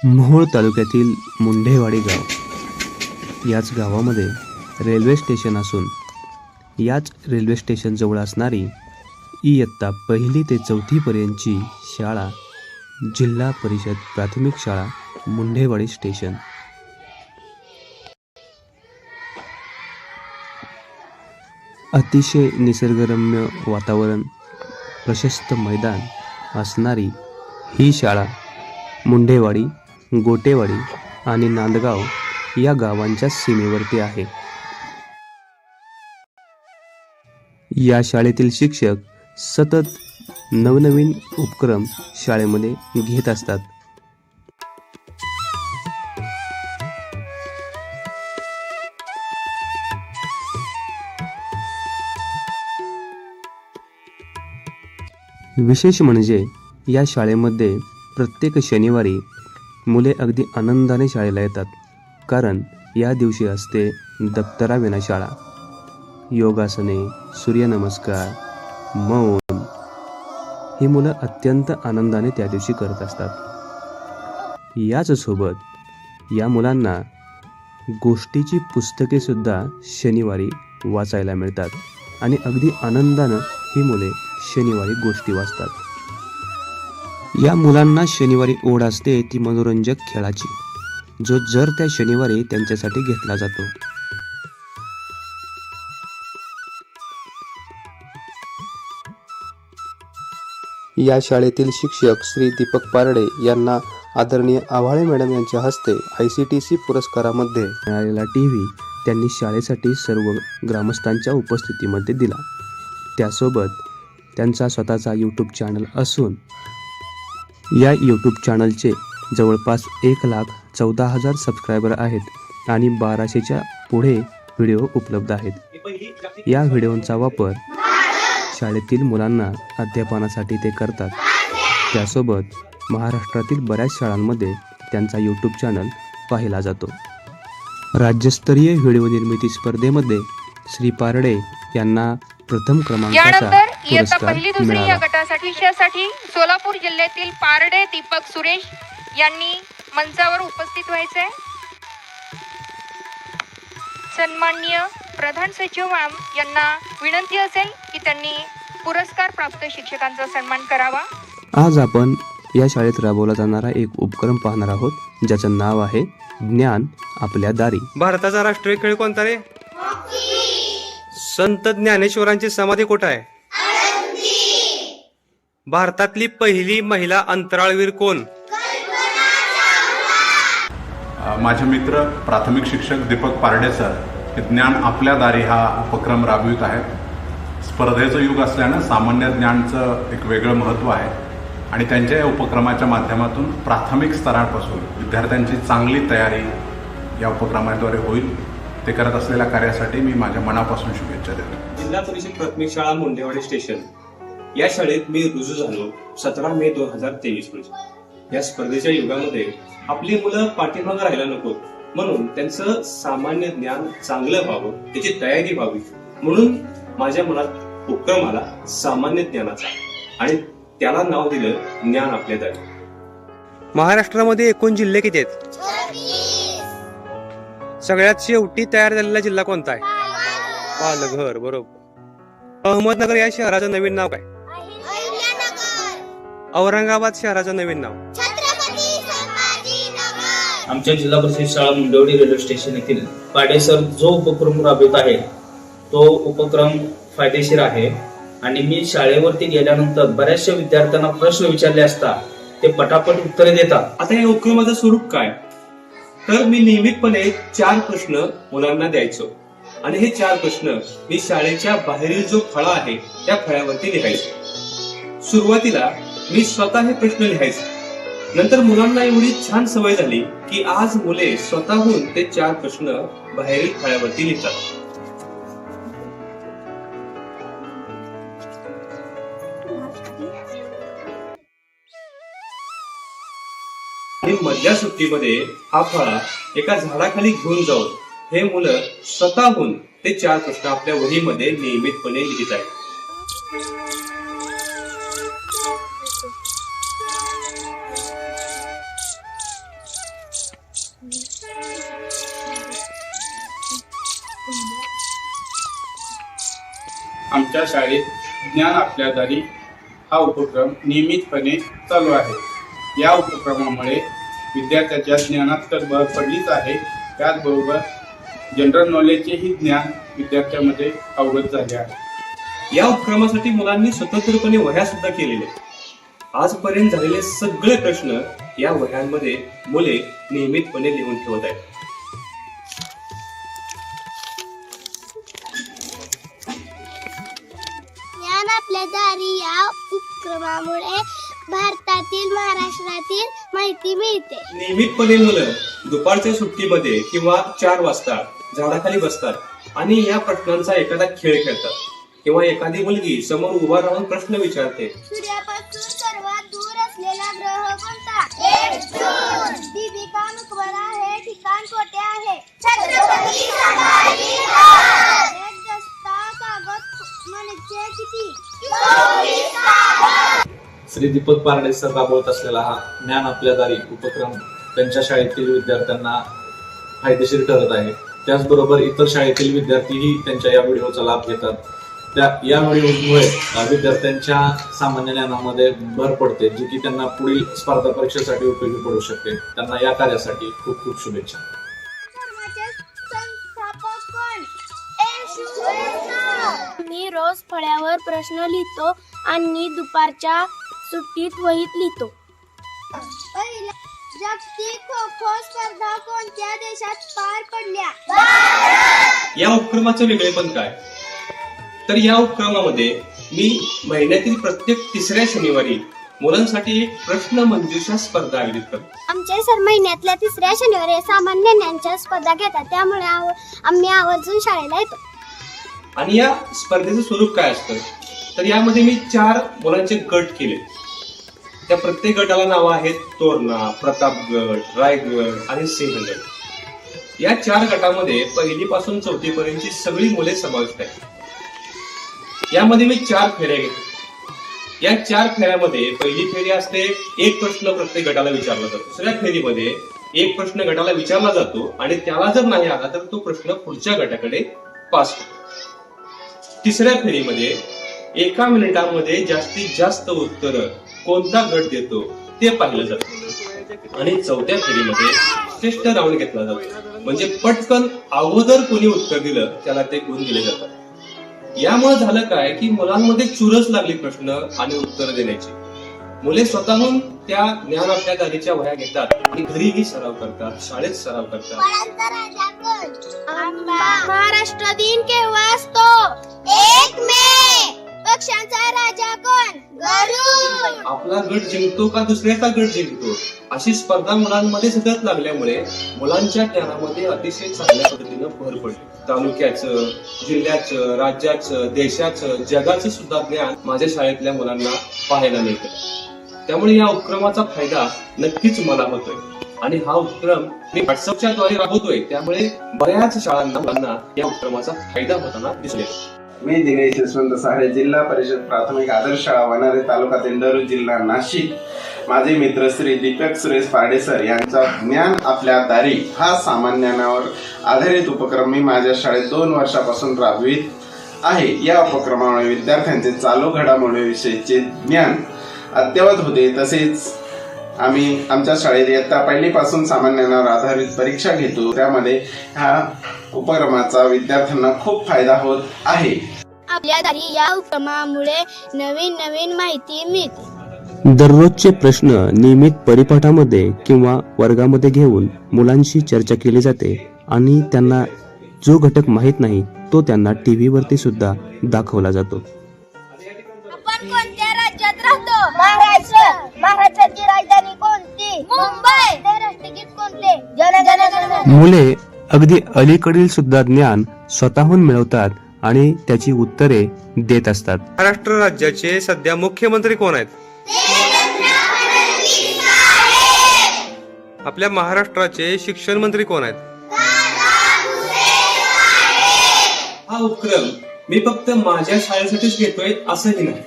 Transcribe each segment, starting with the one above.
मोहोळ तालुक्यातील मुंढेवाडी गाव. याच गावामध्ये रेल्वे स्टेशन असून याच रेल्वे स्टेशनजवळ असणारी इयत्ता पहिली ते चौथीपर्यंतची शाळा जिल्हा परिषद प्राथमिक शाळा मुंढेवाडी स्टेशन. अतिशय निसर्गरम्य वातावरण प्रशस्त मैदान असणारी ही शाळा मुंढेवाडी गोटेवाडी आणि नांदगाव या गावांच्या सीमेवरती आहे. या शाळेतील शिक्षक सतत नवनवीन उपक्रम शाळेमध्ये घेत असतात. विशेष म्हणजे या शाळेमध्ये प्रत्येक शनिवारी मुले अगदी आनंदाने शाळेला येतात कारण या दिवशी असते दप्तराविना शाळा. योगासने सूर्यनमस्कार मौन. ही मुलं अत्यंत आनंदाने त्या दिवशी करत असतात. याचसोबत या मुलांना गोष्टीची पुस्तकेसुद्धा शनिवारी वाचायला मिळतात आणि अगदी आनंदानं ही मुले शनिवारी गोष्टी वाचतात. या मुलांना शनिवारी ओढ असते ती मनोरंजक खेळाची जो जर त्या शनिवारी त्यांच्यासाठी घेतला जातो. या शाळेतील शिक्षक श्री दीपक पारडे यांना आदरणीय आव्हाळे मॅडम यांच्या हस्ते आय सी टी सी पुरस्कारामध्ये मिळालेला टी व्ही त्यांनी शाळेसाठी सर्व ग्रामस्थांच्या उपस्थितीमध्ये दिला. त्यासोबत त्यांचा स्वतःचा यूट्यूब चॅनल असून या यूट्यूब चॅनलचे जवळपास एक लाख चौदा हजार सबस्क्रायबर आहेत आणि बाराशेच्या पुढे व्हिडिओ उपलब्ध आहेत. या व्हिडिओंचा वापर शाळेतील मुलांना अध्यापनासाठी ते करतात. त्यासोबत महाराष्ट्रातील बऱ्याच शाळांमध्ये त्यांचा यूट्यूब चॅनल पाहिला जातो. राज्यस्तरीय व्हिडिओ निर्मिती स्पर्धेमध्ये श्री पारडे यांना प्रथम क्रमांकाचा इयत्ता पहिली दुसरी या गटासाठी विषयासाठी सोलापूर जिल्ह्यातील पारडे दीपक सुरेश यांनी मंचावर उपस्थित व्हायचे सन्माननीय प्रधान सचिव मॅम यांना विनंती असेल की त्यांनी पुरस्कार प्राप्त शिक्षकांचा सन्मान करावा. आज आपण या शाळेत राबवला जाणारा एक उपक्रम पाहणार आहोत ज्याचं नाव आहे ज्ञान आपल्या दारी. भारताचा राष्ट्रीय खेळ कोणता रे? संत ज्ञानेश्वरांची समाधी कुठं आहे? भारतातली पहिली महिला अंतराळवीर कोण? माझे मित्र प्राथमिक शिक्षक दीपक पारडे सर हे ज्ञान आपल्या दारी हा उपक्रम राबवित आहेत. स्पर्धेचं युग असल्यानं सामान्य ज्ञानचं एक वेगळं महत्त्व आहे. आणि त्यांच्या या उपक्रमाच्या माध्यमातून प्राथमिक स्तरापासून विद्यार्थ्यांची चांगली तयारी या उपक्रमाद्वारे होईल. ते करत असलेल्या कार्यासाठी मी माझ्या मनापासून शुभेच्छा देतो. जिल्हा परिषद प्राथमिक शाळा मुंडेवाडी स्टेशन. या शाळेत मी रुजू झालो सतरा मे दोन हजार तेवीस रोजी. या स्पर्धेच्या युगामध्ये आपली मुलं पाठीमागं राहायला नको. म्हणून त्यांचं सामान्य ज्ञान चांगलं व्हावं त्याची तयारी व्हावी. म्हणून माझ्या मनात उपक्रम आला सामान्य ज्ञानाचा. आणि त्याला नाव दिलं ज्ञान आपल्या दारी. महाराष्ट्रामध्ये एकूण जिल्हे किती आहेत? सगळ्यात शेवटी तयार झालेला जिल्हा कोणता आहे? पालघर बरोबर. अहमदनगर या शहराचं नवीन नाव काय? औरंगाबाद शहराचं नवीन नाव. आमच्या जिल्हा परिषद शाळा मुंडवडी रेल्वे स्टेशन येथील पाडेसर जो उपक्रम राबवित आहे तो उपक्रम फायदेशीर आहे. आणि मी शाळेवरती गेल्यानंतर बऱ्याचशा विद्यार्थ्यांना प्रश्न विचारले असता ते पटापट उत्तरे देतात. आता या उपक्रमाचं स्वरूप काय? तर मी नियमितपणे चार प्रश्न मुलांना द्यायचो. आणि हे चार प्रश्न मी शाळेच्या बाहेरील जो फळा आहे त्या फळ्यावरती लिहायचो. सुरुवातीला मी स्वतः हे प्रश्न लिहायचे. नंतर मुलांना एवढी छान सवय झाली की आज मुले स्वतःहून ते चार प्रश्न बाहेरील फळ्यावरती लिहितात. आणि मधल्या सुट्टीमध्ये हा फळा एका झाडाखाली घेऊन जाऊन हे मुलं स्वतःहून ते चार प्रश्न आपल्या वहीमध्ये नियमितपणे लिहित आहेत. आमच्या शाळेत ज्ञान आपल्या दारी हा उपक्रम नियमितपणे चालू आहे. या उपक्रमामुळे विद्यार्थ्याच्या ज्ञानात तर भर पडलीच आहे. त्याचबरोबर जनरल नॉलेजचेही ज्ञान विद्यार्थ्यामध्ये अवगत झाले आहे. या उपक्रमासाठी मुलांनी स्वतंत्रपणे वह्या सुद्धा केलेल्या आजपर्यंत झालेले सगळे प्रश्न या वह्यांमध्ये मुले नियमितपणे लिहून ठेवत आहेत. उपक्रमामुळे भारतातील महाराष्ट्रातील माहिती मिळते. नियमितपणे मुलं दुपारच्या सुट्टीमध्ये किंवा चार वाजता झाडाखाली बसतात आणि या प्रश्नांचा एखादा खेळ खेळतात. किंवा एखादी मुलगी समोर उभा राहून प्रश्न विचारते. सूर्यापासून सर्वात दूर असलेला ग्रह कोणता? दीपिका मकबरा हे ठिकाण कोठे आहे? छत्रपती एक दस्ता कागद म्हणजे किती? श्री दीपक पारडे सर राबवत असलेला हा ज्ञान आपल्या दारी उपक्रम त्यांच्या शाळेतील विद्यार्थ्यांना फायदेशीर ठरत आहे. त्याचबरोबर इतर शाळेतील विद्यार्थीही त्यांच्या या व्हिडिओचा लाभ घेतात. त्या या व्हिडिओमुळे विद्यार्थ्यांच्या सामान्य ज्ञानामध्ये भर पडते जी की त्यांना पुढील स्पर्धा परीक्षेसाठी उपयोगी पडू शकते. त्यांना या कार्यासाठी खूप खूप शुभेच्छा. मी रोज फळ्यावर प्रश्न लिहितो आणि दुपारच्या सुट्टीत वहीत लिहितो. पहिला जागतिक खो खो स्पर्धा कोणत्या देशात पार पडल्या? या उपक्रमाचं वेगळेपण काय? तर या उपक्रमामध्ये मी महिन्यातील प्रत्येक तिसऱ्या शनिवारी मुलांसाठी एक प्रश्न मंजुषा स्पर्धा आयोजित करतो. आमचे सर महिन्यातल्या तिसऱ्या शनिवारी सामान्य ज्ञानच्या स्पर्धा घेतात त्यामुळे आव- आम्ही आवर्जून शाळेला येतो. आणि या स्पर्धेचं स्वरूप काय असतं? तर यामध्ये मी चार मुलांचे गट केले. त्या प्रत्येक गटाला नावं आहेत तोरणा प्रतापगड रायगड आणि सिंहगड. या चार गटामध्ये पहिलीपासून चौथी पर्यंतची सगळी मुले समाविष्ट आहेत. यामध्ये मी चार फेऱ्या घेतो या चार फेऱ्यामध्ये पहिली फेरी असते एक प्रश्न प्रत्येक गटाला विचारला जातो. दुसऱ्या फेरीमध्ये एक प्रश्न गटाला विचारला जातो आणि त्याला जर नाही आला तर तो प्रश्न पुढच्या गटाकडे पास होतो. तिसऱ्या फेरीमध्ये एका मिनिटामध्ये जास्तीत जास्त उत्तर कोणता गट देतो ते पाहिलं जातं. आणि चौथ्या फेरीमध्ये श्रेष्ठ राऊंड घेतला जातो. म्हणजे पटकन अगोदर कोणी उत्तर दिलं त्याला ते गुण दिले जातात. यामुळे झालं काय की मुलांमध्ये चुरस लागली प्रश्न आणि उत्तर देण्याची. मुले स्वतःहून त्या ज्ञान आपल्या गाडीच्या वह्या घेतात. आणि घरीही सराव करतात शाळेत सराव करतात. महाराष्ट्र दिन केव्हा असतो? एक पक्ष्यांचा राजा कोण? गरुड. आपला गट जिंकतो का दुसऱ्याचा गट जिंकतो? अशी स्पर्धा मुलांमध्ये सतत लागल्यामुळे मुलांच्या ज्ञानामध्ये अतिशय चांगल्या पद्धतीनं भर पडली. तालुक्याचं जिल्ह्याचं राज्याचं देशाचं जगाचं सुद्धा ज्ञान माझ्या शाळेतल्या मुलांना पाहायला मिळतं. त्यामुळे या उपक्रमाचा फायदा नक्कीच मला होतोय. आणि हा उपक्रम मी व्हॉट्सअपच्या द्वारे राबवतोय. त्यामुळे बऱ्याच शाळांना मुलांना या उपक्रमाचा फायदा होताना दिसून येतो. मी दिनेश यशवंत सहारे जिल्हा परिषद प्राथमिक आदर्श शाळा वनारे तालुका दिंडोरी जिल्हा नाशिक. माझे मित्र श्री दीपक सुरेश पाडेसर यांचा ज्ञान आपल्या दारी हा सामान्य ज्ञानावर आधारित उपक्रम मी माझ्या शाळेत दोन वर्षापासून राबवित आहे. या उपक्रमामुळे विद्यार्थ्यांचे चालू घडामोडीविषयीचे ज्ञान अद्ययावत होते. तसेच आम्ही आमच्या शाळेत इयत्ता पहिलीपासून सामान्य ज्ञानावर आधारित परीक्षा घेतो. त्यामध्ये ह्या उपक्रमाचा विद्यार्थ्यांना खूप फायदा होत आहे. आपल्या दारी या उपक्रमामुळे नवीन नवीन माहिती मिळते. दररोजचे प्रश्न नियमित परिपाठामध्ये किंवा वर्गामध्ये घेऊन मुलांशी चर्चा केली जाते आणि त्यांना जो घटक माहीत नाही तो त्यांना टी व्हीवरती सुद्धा दाखवला जातो. आपण कोणत्या राज्यात राहतो? महाराष्ट्र महाराष्ट्राची राजधानी कोणती मुंबई राष्ट्रगीत कोणते जन जन गण मुले अगदी अलीकडील सुद्धा ज्ञान स्वतःहून मिळवतात आणि त्याची उत्तरे देत असतात. महाराष्ट्र राज्याचे सध्या मुख्यमंत्री कोण आहेत? आपल्या महाराष्ट्राचे शिक्षण मंत्री कोण आहेत? हा उपक्रम मी फक्त माझ्या शाळेसाठीच घेतोय असंही नाही.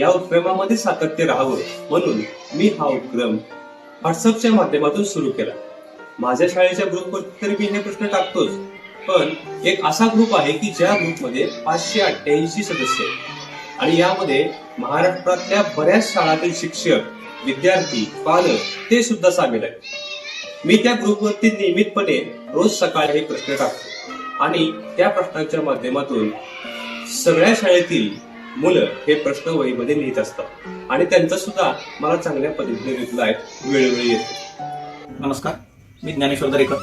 या उपक्रमामध्ये सातत्य राहावं म्हणून मी हा उपक्रम व्हॉट्सअपच्या माध्यमातून सुरू केला. माझ्या शाळेच्या ग्रुपवर तरी मी हे प्रश्न टाकतोच. पण एक असा ग्रुप आहे की ज्या ग्रुपमध्ये पाचशे अठ्ठ्याऐंशी सदस्य आहेत. आणि यामध्ये महाराष्ट्रातल्या बऱ्याच शाळातील शिक्षक विद्यार्थी पालक ते सुद्धा सामील आहेत. मी त्या ग्रुपवरती नियमितपणे रोज सकाळी हे प्रश्न टाकतो. आणि त्या प्रश्नांच्या माध्यमातून सगळ्या शाळेतील मुलं हे प्रश्न वहीमध्ये लिहित असतात. आणि त्यांचा सुद्धा मला चांगल्या पद्धतीने रिप्लाय वेळोवेळी येतो. नमस्कार. मी ज्ञानेश्वर दरेकर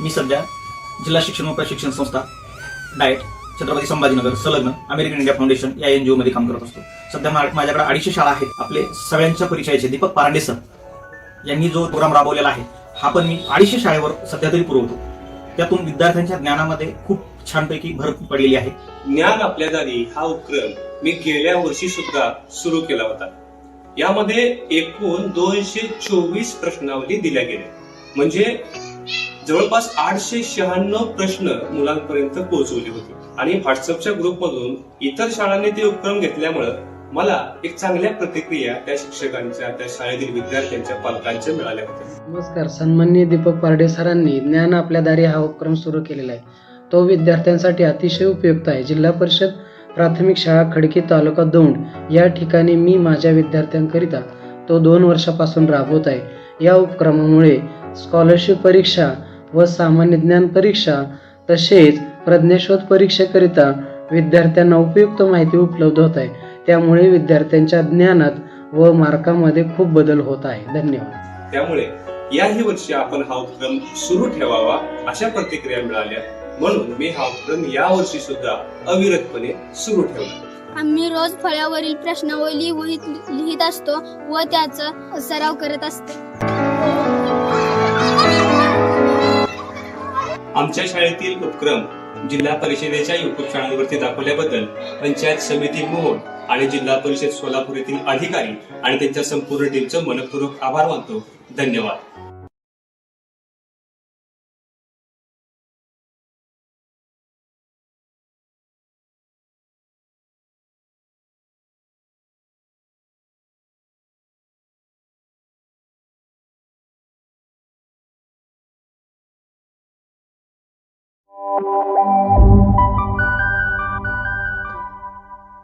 मी सध्या जिल्हा शिक्षण व प्रशिक्षण संस्था डाएट छत्रपती संभाजीनगर संलग्न अमेरिकन इंडिया फाउंडेशन या एनजीओ मध्ये काम करत असतो. सध्या माझ्याकडे अडीचशे शाळा आहेत. आपले सगळ्यांच्या परिचयाचे दीपक पारांडे सर यांनी जो प्रोग्राम राबवलेला आहे हा पण मी अडीचशे शाळेवर सध्या तरी पुरवतो. त्यातून विद्यार्थ्यांच्या ज्ञानामध्ये खूप छानपैकी भर पडलेली आहे. ज्ञान आपल्या दारी हा उपक्रम मी गेल्या वर्षी सुद्धा सुरू केला होता. यामध्ये एकूण दोनशे चोवीस प्रश्नावली दिल्या गेल्या. म्हणजे जवळपास आठशे शहाण्णव प्रश्न मुलांपर्यंत पोहोचवले होते. आणि व्हॉट्सअपच्या ग्रुपमधून इतर शाळांनी ते उपक्रम घेतल्यामुळं मला एक चांगल्या प्रतिक्रिया त्या शिक्षकांच्या त्या शाळेतील विद्यार्थ्यांच्या पालकांच्या मिळाल्या होत्या. नमस्कार सन्माननीय दीपक पारडे सरांनी ज्ञान आपल्या दारी हा उपक्रम सुरू केलेला आहे. तो विद्यार्थ्यांसाठी अतिशय उपयुक्त आहे. जिल्हा परिषद प्राथमिक शाळा खडकी तालुका दौंड या ठिकाणी मी माझ्या विद्यार्थ्यांकरिता तो दोन वर्षापासून राबवत आहे. या उपक्रमामुळे स्कॉलरशिप परीक्षा व सामान्य ज्ञान परीक्षा तसेच प्रज्ञाशोध परीक्षेकरिता विद्यार्थ्यांना उपयुक्त माहिती उपलब्ध होत आहे. त्यामुळे विद्यार्थ्यांच्या ज्ञानात व मार्कामध्ये खूप बदल होत आहे. धन्यवाद. त्यामुळे याही वर्षी आपण हा उपक्रम सुरू ठेवावा अशा प्रतिक्रिया मिळाल्या. म्हणून मी हा उपक्रम या वर्षी सुद्धा अविरतपणे सुरू ठेवला आम्ही रोज फळ्यावरील प्रश्नावली लिहित असतो व त्याचा सराव करत असतो. आमच्या शाळेतील उपक्रम जिल्हा परिषदेच्या युट्यूब चॅनलवरती दाखवल्याबद्दल पंचायत समिती मोहोळ आणि जिल्हा परिषद सोलापूर येथील अधिकारी आणि त्यांच्या संपूर्ण टीमचं मनपूर्वक आभार मानतो. धन्यवाद.